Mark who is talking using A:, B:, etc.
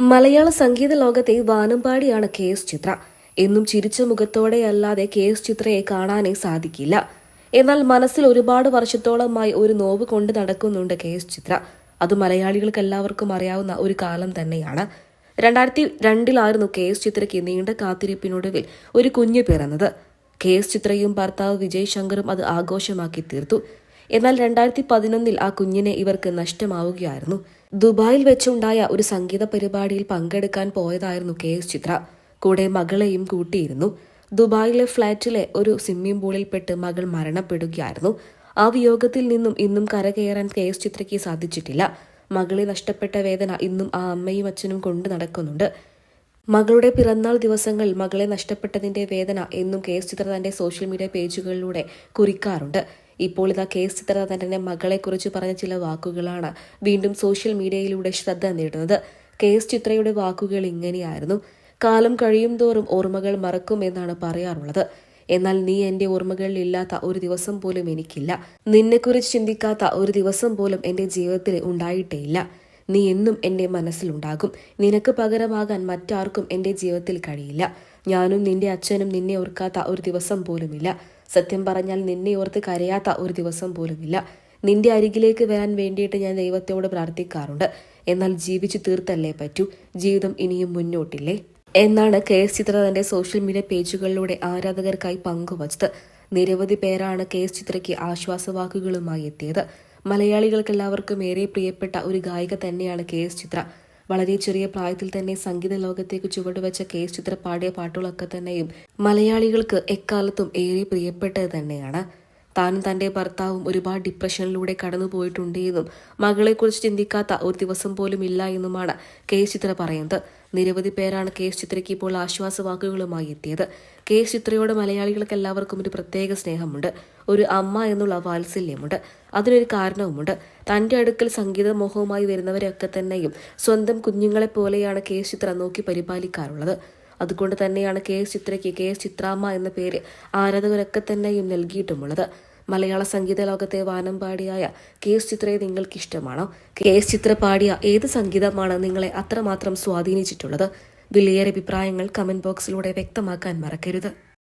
A: മലയാള സംഗീത ലോകത്തെ വാനമ്പാടിയാണ് K S ചിത്ര. എന്നും ചിരിച്ച മുഖത്തോടെയല്ലാതെ കെ എസ് ചിത്രയെ കാണാനേ സാധിക്കില്ല. എന്നാൽ മനസ്സിൽ ഒരുപാട് വർഷത്തോളമായി ഒരു നോവ് കൊണ്ട് നടക്കുന്നുണ്ട് കെ എസ് ചിത്ര. അത് മലയാളികൾക്ക് എല്ലാവർക്കും അറിയാവുന്ന ഒരു കാലം തന്നെയാണ്. രണ്ടായിരത്തി രണ്ടിലായിരുന്നു കെ എസ് ചിത്രയ്ക്ക് നീണ്ട കാത്തിരിപ്പിനൊടുവിൽ ഒരു കുഞ്ഞ് പിറന്നത്. കെ എസ് ചിത്രയും ഭർത്താവ് വിജയ് ശങ്കറും അത് ആഘോഷമാക്കി തീർത്തു. എന്നാൽ രണ്ടായിരത്തി പതിനൊന്നിൽ ആ കുഞ്ഞിനെ ഇവർക്ക് നഷ്ടമാവുകയായിരുന്നു. ദുബായിൽ വെച്ചുണ്ടായ ഒരു സംഗീത പരിപാടിയിൽ പങ്കെടുക്കാൻ പോയതായിരുന്നു കെ എസ് ചിത്ര. കൂടെ മകളെയും കൂട്ടിയിരുന്നു. ദുബായിലെ ഫ്ളാറ്റിലെ ഒരു സ്വിമ്മിംഗ് പൂളിൽപ്പെട്ട് മകൾ മരണപ്പെടുകയായിരുന്നു. ആ വിയോഗത്തിൽ നിന്നും ഇന്നും കരകയറാൻ കെ എസ് ചിത്രയ്ക്ക് സാധിച്ചിട്ടില്ല. മകളെ നഷ്ടപ്പെട്ട വേദന ഇന്നും ആ അമ്മയും അച്ഛനും കൊണ്ട് നടക്കുന്നുണ്ട്. മകളുടെ പിറന്നാൾ ദിവസങ്ങൾ മകളെ നഷ്ടപ്പെട്ടതിന്റെ വേദന എന്നും കെ എസ് ചിത്ര തന്റെ സോഷ്യൽ മീഡിയ പേജുകളിലൂടെ കുറിക്കാറുണ്ട്. ഇപ്പോൾ ഇതാ കെ എസ് തന്റെ മകളെക്കുറിച്ച് പറഞ്ഞ ചില വാക്കുകളാണ് വീണ്ടും സോഷ്യൽ മീഡിയയിലൂടെ ശ്രദ്ധ നേടുന്നത്. കെ എസ് ചിത്രയുടെ വാക്കുകൾ ഇങ്ങനെയായിരുന്നു. കാലം കഴിയും തോറും ഓർമ്മകൾ മറക്കും എന്നാണ് പറയാറുള്ളത്. എന്നാൽ നീ എന്റെ ഓർമ്മകളിൽ ഇല്ലാത്ത ഒരു ദിവസം പോലും എനിക്കില്ല. നിന്നെക്കുറിച്ച് ചിന്തിക്കാത്ത ഒരു ദിവസം പോലും എന്റെ ജീവിതത്തിൽ ഉണ്ടായിട്ടേയില്ല. നീ എന്നും എന്റെ മനസ്സിലുണ്ടാകും. നിനക്ക് പകരമാകാൻ മറ്റാർക്കും എന്റെ ജീവിതത്തിൽ കഴിയില്ല. ഞാനും നിന്റെ അച്ഛനും നിന്നെ ഓർക്കാത്ത ഒരു ദിവസം പോലുമില്ല. സത്യം പറഞ്ഞാൽ നിന്നെ ഓർത്ത് കരയാത്ത ഒരു ദിവസം പോലുമില്ല. നിന്റെ അരികിലേക്ക് വരാൻ വേണ്ടിയിട്ട് ഞാൻ ദൈവത്തോട് പ്രാർത്ഥിക്കാറുണ്ട്. എന്നാൽ ജീവിച്ചു തീർത്തല്ലേ പറ്റൂ? ജീവിതം ഇനിയും മുന്നോട്ടില്ലേ? എന്നാണ് കെ എസ് ചിത്ര തന്റെ സോഷ്യൽ മീഡിയ പേജുകളിലൂടെ ആരാധകർക്കായി പങ്കുവച്ചത്. നിരവധി പേരാണ് കെ എസ് ചിത്രയ്ക്ക് ആശ്വാസവാക്കുകളുമായി എത്തിയത്. മലയാളികൾക്കെല്ലാവർക്കും ഏറെ പ്രിയപ്പെട്ട ഒരു ഗായിക തന്നെയാണ് കെ എസ് ചിത്ര. വളരെ ചെറിയ പ്രായത്തിൽ തന്നെ സംഗീത ലോകത്തേക്ക് ചുവടുവെച്ച കെ ചിത്ര പാടിയ പാട്ടുകളൊക്കെ തന്നെയും മലയാളികൾക്ക് എക്കാലത്തും ഏറെ പ്രിയപ്പെട്ടത് തന്നെയാണ്. താനും തന്റെ ഭർത്താവും ഒരുപാട് ഡിപ്രഷനിലൂടെ കടന്നുപോയിട്ടുണ്ട് എന്നും മകളെക്കുറിച്ച് ചിന്തിക്കാത്ത ഒരു ദിവസം പോലും ഇല്ല എന്നുമാണ് കെ ചിത്ര പറയുന്നത്. നിരവധി പേരാണ് കെ എസ് ചിത്രയ്ക്ക് ഇപ്പോൾ ആശ്വാസവാക്കുകളുമായി എത്തിയത്. കെ എസ് ചിത്രയോട് മലയാളികൾക്ക് എല്ലാവർക്കും ഒരു പ്രത്യേക സ്നേഹമുണ്ട്. ഒരു അമ്മ എന്നുള്ള വാത്സല്യമുണ്ട്. അതിനൊരു കാരണവുമുണ്ട്. തന്റെ അടുക്കൽ സംഗീത മോഹവുമായി വരുന്നവരെയൊക്കെ തന്നെയും സ്വന്തം കുഞ്ഞുങ്ങളെ പോലെയാണ് കെ എസ് ചിത്ര നോക്കി പരിപാലിക്കാറുള്ളത്. അതുകൊണ്ട് തന്നെയാണ് കെ എസ് ചിത്രയ്ക്ക് കെ എസ് ചിത്രാമ്മ എന്ന പേര് ആരാധകരൊക്കെ തന്നെയും നൽകിയിട്ടുമുള്ളത്. മലയാള സംഗീത ലോകത്തെ വാനം പാടിയായ കെ എസ് ചിത്രയെ നിങ്ങൾക്ക് ഇഷ്ടമാണോ കെ എസ് ചിത്ര പാടിയ ഏത് സംഗീതമാണ് നിങ്ങളെ അത്രമാത്രം സ്വാധീനിച്ചിട്ടുള്ളത്? വിലയേറെ അഭിപ്രായങ്ങൾ കമന്റ് ബോക്സിലൂടെ വ്യക്തമാക്കാൻ മറക്കരുത്.